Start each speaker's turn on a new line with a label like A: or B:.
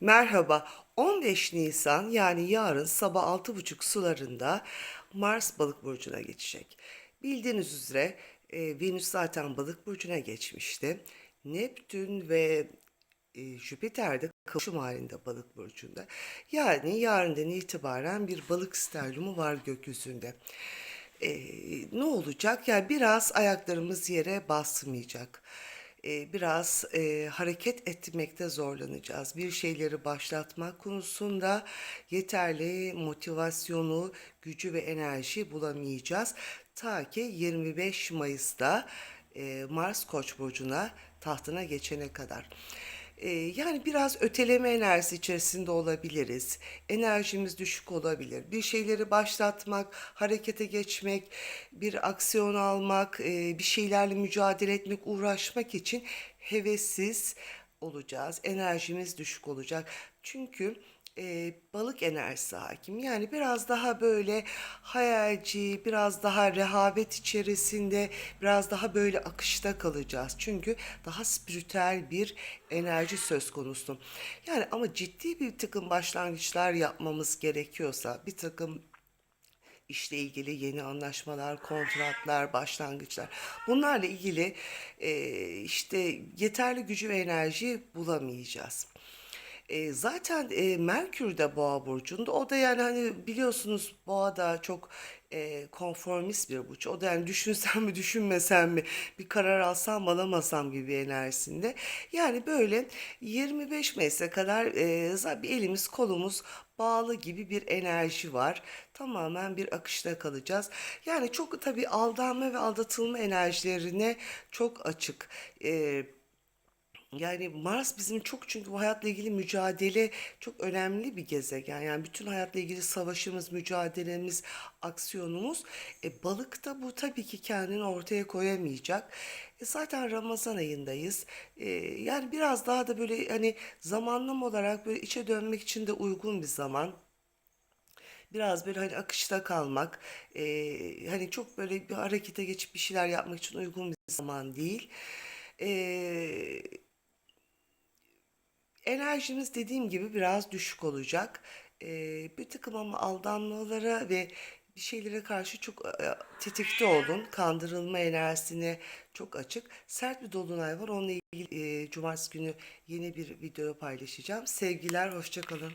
A: Merhaba. 15 Nisan yani yarın sabah 6.30 sularında Mars Balık burcuna geçecek. Bildiğiniz üzere e, Venüs zaten Balık burcuna geçmişti. Neptün ve e, Jüpiter de kavuşum halinde Balık burcunda. Yani yarından itibaren bir balık sterlumu var gökyüzünde. E, ne olacak? Yani biraz ayaklarımız yere basmayacak biraz e, hareket etmekte zorlanacağız. Bir şeyleri başlatmak konusunda yeterli motivasyonu, gücü ve enerji bulamayacağız. Ta ki 25 Mayıs'ta e, Mars Koç burcuna tahtına geçene kadar. Ee, yani biraz öteleme enerjisi içerisinde olabiliriz. Enerjimiz düşük olabilir. Bir şeyleri başlatmak, harekete geçmek, bir aksiyon almak, e, bir şeylerle mücadele etmek, uğraşmak için hevessiz olacağız. Enerjimiz düşük olacak. Çünkü e, balık enerjisi hakim. Yani biraz daha böyle hayalci, biraz daha rehavet içerisinde, biraz daha böyle akışta kalacağız. Çünkü daha spiritüel bir enerji söz konusu. Yani ama ciddi bir takım başlangıçlar yapmamız gerekiyorsa, bir takım işle ilgili yeni anlaşmalar, kontratlar, başlangıçlar. Bunlarla ilgili e, işte yeterli gücü ve enerji bulamayacağız. E, zaten e, Merkür de Boğa burcunda. O da yani hani biliyorsunuz Boğa da çok e, konformist bir burç. O da yani düşünsem mi düşünmesem mi bir karar alsam alamasam gibi enerjisinde. Yani böyle 25 Mayıs'a kadar e, bir elimiz kolumuz bağlı gibi bir enerji var. Tamamen bir akışta kalacağız. Yani çok tabii aldanma ve aldatılma enerjilerine çok açık. E, yani Mars bizim çok çünkü bu hayatla ilgili mücadele çok önemli bir gezegen. Yani bütün hayatla ilgili savaşımız, mücadelemiz, aksiyonumuz. E, balıkta bu tabii ki kendini ortaya koyamayacak. E, zaten Ramazan ayındayız. E, yani biraz daha da böyle hani zamanlama olarak böyle içe dönmek için de uygun bir zaman. Biraz böyle hani akışta kalmak, e, hani çok böyle bir harekete geçip bir şeyler yapmak için uygun bir zaman değil. E, Enerjimiz dediğim gibi biraz düşük olacak. Ee, bir takım ama aldanmalara ve bir şeylere karşı çok e, tetikte olun. Kandırılma enerjisine çok açık. Sert bir dolunay var. Onunla ilgili e, cumartesi günü yeni bir video paylaşacağım. Sevgiler, hoşça kalın.